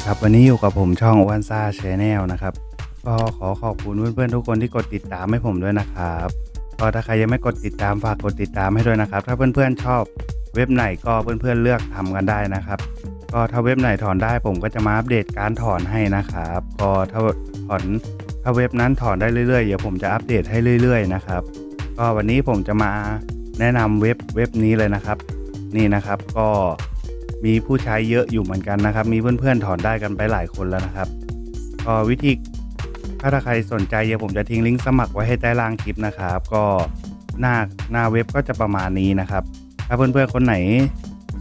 ดีครับวันนี้อยู่กับผมช่องวันซ่าชแนลนะครับ ก็ขอขอบคุณเพื่อนๆทุกคนที่กดติดตามให้ผมด้วยนะครับก็ถ้าใครยังไม่กดติดตามฝากกดติดตามให้ด้วยนะครับ ถ้าเพื่อนๆชอบเว็บไหนก็เพื่อนๆเลือกทำกันได้นะครับ ก็ถ้าเว็บไหนถอนได้ผมก็จะมาอัปเดตการถอนให้นะครับก็ถ้าถอนถ้าเว็บนั้นถอนได้เรื่อยๆเดี๋ยวผมจะอัปเดตให้เรื่อย ๆ นะครับ ก็วันนี้ผมจะมาแนะนำเว็บเว็บนี้เลยนะครับ นี่นะครับก็ มีผู้ใช้เยอะอยู่เหมือนกันนะครับ มีเพื่อนๆถอนได้กันไปหลายคนแล้วนะครับก็วิธีถ้าใครสนใจเดี๋ยวผมจะทิ้งลิงก์สมัครไว้ให้ใต้ล่างคลิปนะครับ ก็หน้าหน้าเว็บก็จะประมาณนี้นะครับ ถ้าเพื่อนๆคนไหน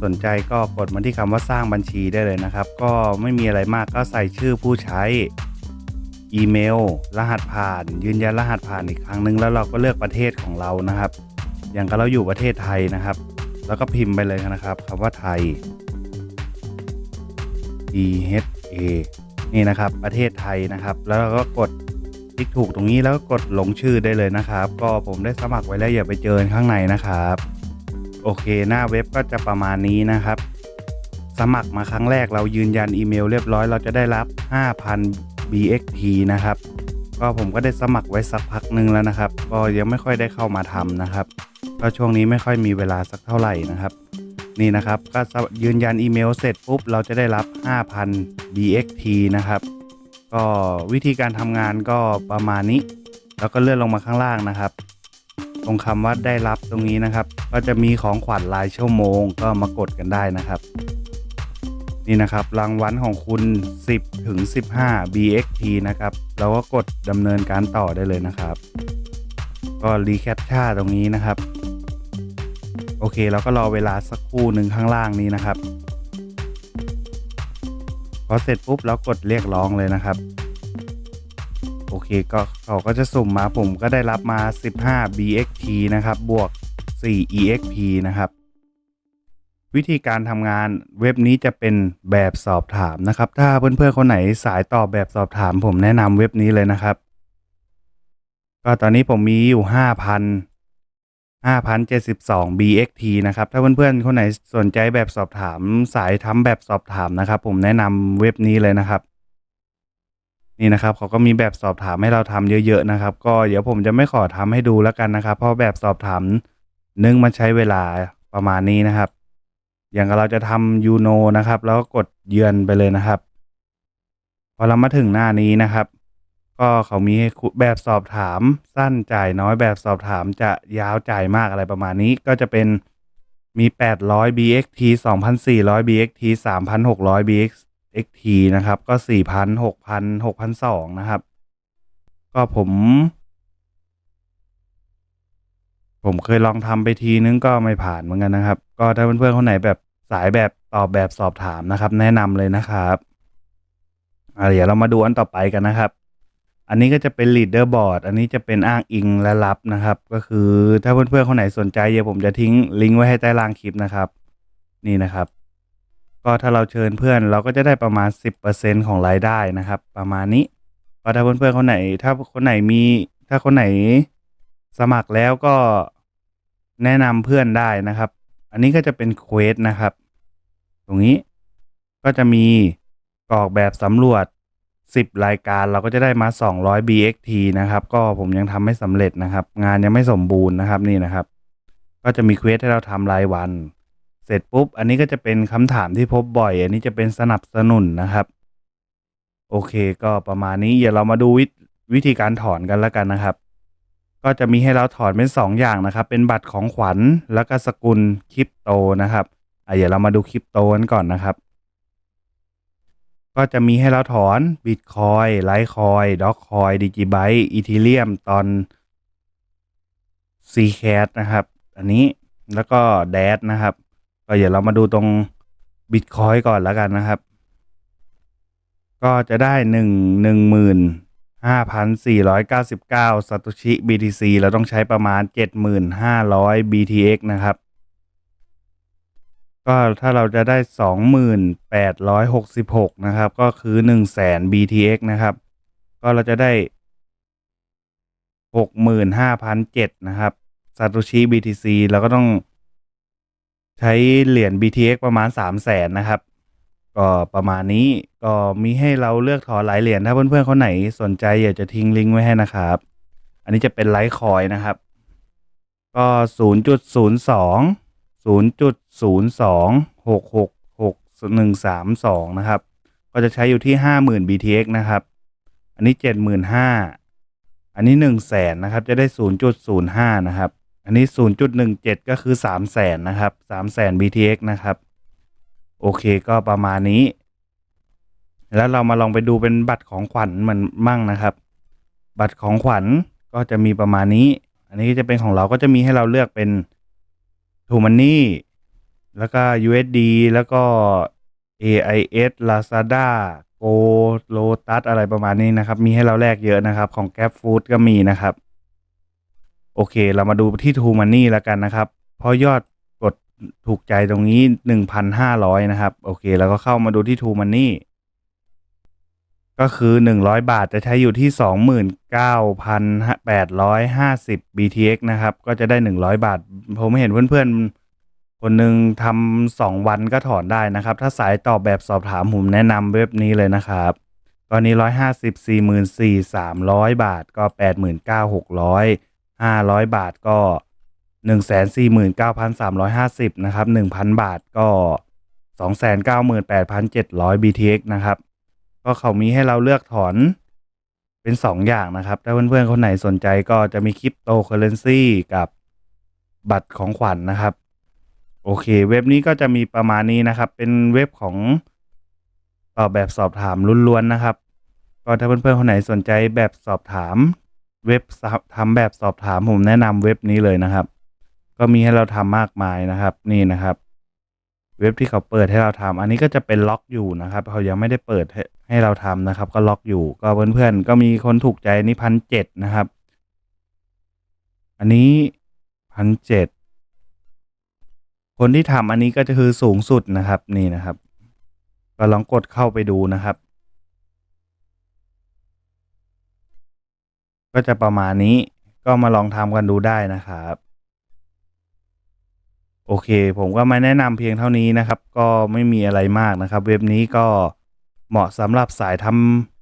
สนใจก็กดมาที่คำว่าสร้างบัญชีได้เลยนะครับ ก็ไม่มีอะไรมากก็ใส่ชื่อผู้ใช้ อีเมล รหัสผ่าน ยืนยันรหัสผ่านอีกครั้งหนึ่งแล้วเราก็เลือกประเทศของเรานะครับ อย่างกับเราอยู่ประเทศไทยนะครับ แล้วก็พิมพ์ไปเลยนะครับคำว่าไทย D H A นี่นะครับประเทศไทยนะครับ แล้วเราก็กดคลิกถูกตรงนี้แล้วก็กดลงชื่อได้เลยนะครับ ก็ผมได้สมัครไว้แล้วอย่าไปเจอข้างในนะครับ โอเคหน้าเว็บก็จะประมาณนี้นะครับ สมัครมาครั้งแรกเรายืนยันอีเมลเรียบร้อยเราจะได้รับ 5,000 BXP นะครับก็ผมก็ได้สมัครไว้สักพักหนึ่งแล้วนะครับ ก็ยังไม่ค่อยได้เข้ามาทำนะครับ ก็ช่วงนี้ไม่ค่อยมีเวลาสักเท่าไหร่นะครับ นี่นะครับ ก็ยืนยันอีเมลเสร็จปุ๊บ เราจะได้รับ 5,000 BXP นะครับ ก็วิธีการทำงานก็ประมาณนี้ แล้วก็เลื่อนลงมาข้างล่างนะครับ ตรงคำว่าได้รับตรงนี้นะครับ ก็จะมีของขวัญรายชั่วโมงก็มากดกันได้นะครับ นี่นะครับ รางวัลของคุณ 10ถึง15 BXP นะครับ เราก็กดดำเนินการต่อได้เลยนะครับ ก็รีแคปชั่นตรงนี้นะครับ โอเคเราก็รอเวลาสักครู่หนึ่งข้างล่างนี้นะครับ พอเสร็จปุ๊บเรากดเรียกร้องเลยนะครับ โอเคก็เขาก็จะสุ่มมาผมก็ได้รับมา 15 BXP นะครับ บวก 4 EXP นะครับวิธีการทำงานเว็บนี้จะเป็นแบบสอบถามนะครับ ถ้าเพื่อนๆคนไหนสายตอบแบบสอบถามผมแนะนำเว็บนี้เลยนะครับ ก็ตอนนี้ผมมีอยู่ 5,000 5,072 BXP นะครับ ถ้าเพื่อนๆ คนไหนสนใจแบบสอบถามสายทำแบบสอบถามนะครับ ผมแนะนำเว็บนี้เลยนะครับ นี่นะครับเขาก็มีแบบสอบถามให้เราทำเยอะๆนะครับ ก็เดี๋ยวผมจะไม่ขอทำให้ดูแล้วกันนะครับ เพราะแบบสอบถามนึ่งมันใช้เวลาประมาณนี้นะครับ อย่างเราจะทำยูโนนะครับ แล้วก็กดเยือนไปเลยนะครับ พอเรามาถึงหน้านี้นะครับ ก็เขามีให้แบบสอบถามสั้นจ่ายน้อยแบบสอบถามจะยาวจ่ายมากอะไรประมาณนี้ ก็จะเป็นมี 800 BXT 2,400 BXT 3,600 BXT นะครับ ก็ 4,000 6,000 6,200นะครับ ก็ผม ผมเคยลองทำไปทีนึงก็ไม่ผ่านเหมือนกันนะครับ ก็ถ้าเพื่อนๆคนไหนแบบสายแบบตอบแบบสอบถามนะครับ แนะนำเลยนะครับอะเดี๋ยวเรามาดูอันต่อไปกันนะครับ อันนี้ก็จะเป็น leader board อันนี้จะเป็นอ้างอิงและรับนะครับ ก็คือถ้าเพื่อนๆคนไหนสนใจเดี๋ยวผมจะทิ้งลิงก์ไว้ให้ใต้ล่างคลิปนะครับ นี่นะครับ ก็ถ้าเราเชิญเพื่อนเราก็จะได้ประมาณ 10%ของรายได้นะครับ ประมาณนี้ก็ถ้าเพื่อนๆคนไหน ถ้าคนไหนมี ถ้าคนไหนสมัครแล้วก็แนะนำเพื่อนได้นะครับ อันนี้ก็จะเป็นเควสนะครับ ตรงนี้ก็จะมีกรอกแบบสำรวจ 10 รายการเราก็จะได้มา 200 BXT นะครับ ก็ผมยังทำไม่สำเร็จนะครับ งานยังไม่สมบูรณ์นะครับนี่นะครับ ก็จะมีเควสให้เราทำรายวัน เสร็จปุ๊บ อันนี้ก็จะเป็นคำถามที่พบบ่อย อันนี้จะเป็นสนับสนุนนะครับ โอเค ก็ประมาณนี้เดี๋ยวเรามาดูววิธีการถอนกันแล้วกันนะครับ ก็จะมีให้เราถอนเป็น 2 อย่างนะครับ เป็นบัตรของขวัญแล้วก็สกุลคริปโตนะครับอะเดี๋ยวเรามาดูคริปโตกันก่อนนะครับ ก็จะมีให้เราถอนบิตคอยไลท์คอยด็อกคอยดิจิไบต์อีทีเรียมตอนซีแคสนะครับ อันนี้แล้วก็แดดนะครับ ก็เดี๋ยวเรามาดูตรงบิตคอยก่อนแล้วกันนะครับ ก็จะได้หนึ่งหนึ่งหมื่นห้าพันสี่ร้อยเก้าสิบเก้าซาโตชิ BTC เราต้องใช้ประมาณเจ็ดหมื่นห้าร้อย BTX นะครับ ก็ถ้าเราจะได้สองหมื่นแปดร้อยหกสิบหกนะครับ ก็คือหนึ่งแสน BTX นะครับ ก็เราจะได้หกหมื่นห้าพันเจ็ดนะครับซาโตชิ BTC เราก็ต้องใช้เหรียญ BTX ประมาณสามแสนนะครับ ก็ประมาณนี้ก็มีให้เราเลือกถอนหลายเหรียญถ้าเพื่อนๆคนไหนสนใจอยากจะทิ้งลิงก์ไว้ให้นะครับ อันนี้จะเป็นไลท์คอยนะครับ ก็ศูน ย์จุดศูนย์สองศูนย์จุดศูนย์หนึ่งสามสองนะครับ ก็จะใช้อยู่ที่ห้าหมื่น BTX นะครับ อันนี้เจ็ดหมื่นห้าอันนี้หนึ่งแสนนะครับ จะได้ศูนย์จุดศูนย์ห้านะครับ อันนี้ศูนย์จุดหนึ่งเจ็ดก็คือสามแสนนะครับสามแสน BTX นะครับ โอเคก็ประมาณนี้ แล้วเรามาลองไปดูเป็นบัตรของขวัญมันมั่งนะครับ บัตรของขวัญก็จะมีประมาณนี้ อันนี้จะเป็นของเราก็จะมีให้เราเลือกเป็น t ูมันนี่ แล้วก็ USD แล้วก็ AIS Lazada Go Lotus อะไรประมาณนี้นะครับ มีให้เราแลกเยอะนะครับ ของ Grab Food ก็มีนะครับ โอเค เรามาดูที่ t ูมันนี่แล้วกันนะครับ เพราะยอดกดถูกใจตรงนี้ 1,500 นะครับ โอเค แล้วก็เข้ามาดูที่ t ูมันนี่ก็คือ 100 บาทจะใช้อยู่ที่ 29,850 BTX นะครับ ก็จะได้ 100 บาท ผมเห็นเพื่อนๆ คนหนึ่งทำสองวันก็ถอนได้นะครับ ถ้าสายตอบแบบสอบถามผมแนะนำเว็บนี้เลยนะครับ ตอนนี้ร้อยห้าสิบสี่หมื่นสี่สามร้อยบาทก็แปดหมื่นเก้าหกร้อยห้าร้อยบาทก็หนึ่งแสนสี่หมื่นเก้าพันสามร้อยห้าสิบนะครับหนึ่งพันบาทก็สองแสนเก้าหมื่นแปดพันเจ็ดร้อย BTX นะครับ ก็เขามีให้เราเลือกถอนเป็นสองอย่างนะครับ ถ้าเพื่อนๆ คนไหนสนใจก็จะมีคริปโตเคอเรนซีกับบัตรของขวัญนนะครับ โอเค เว็บนี้ก็จะมีประมาณนี้นะครับ เป็นเว็บของตอบแบบสอบถามล้วนๆนะครับ ก็ถ้าเพื่อนๆคนไหนสนใจแบบสอบถาม เว็บทำแบบสอบถามผมแนะนำเว็บนี้เลยนะครับ ก็มีให้เราทำมากมายนะครับ นี่นะครับ เว็บที่เขาเปิดให้เราทำอันนี้ก็จะเป็นล็อกอยู่นะครับ เขายังไม่ได้เปิดให้ให้เราทำนะครับ ก็ล็อกอยู่ ก็เพื่อนๆก็มีคนถูกใจนี่พันเจ็ดนะครับ อันนี้พันเจ็ด คนที่ทำอันนี้ก็จะคือสูงสุดนะครับนี่นะครับ ก็ลองกดเข้าไปดูนะครับ ก็จะประมาณนี้ก็มาลองทำกันดูได้นะครับโอเค ผมก็มาแนะนำเพียงเท่านี้นะครับ ก็ไม่มีอะไรมากนะครับ เว็บนี้ก็เหมาะสำหรับสายทำ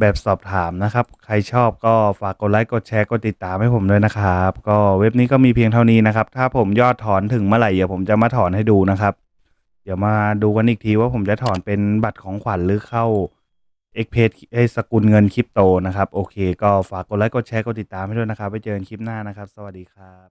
แบบสอบถามนะครับ ใครชอบก็ฝากกดไลค์กดแชร์กดติดตามให้ผมด้วยนะครับ ก็เว็บนี้ก็มีเพียงเท่านี้นะครับ ถ้าผมยอดถอนถึงเมื่อไหร่เดี๋ยวผมจะมาถอนให้ดูนะครับ เดี๋ยวมาดูกันอีกทีว่าผมจะถอนเป็นบัตรของขวัญหรือเข้าเอ็กเพสสกุลเงินคริปโตนะครับ โอเค ก็ฝากกดไลค์กดแชร์กดติดตามให้ด้วยนะครับ ไปเจอกันคลิปหน้านะครับ สวัสดีครับ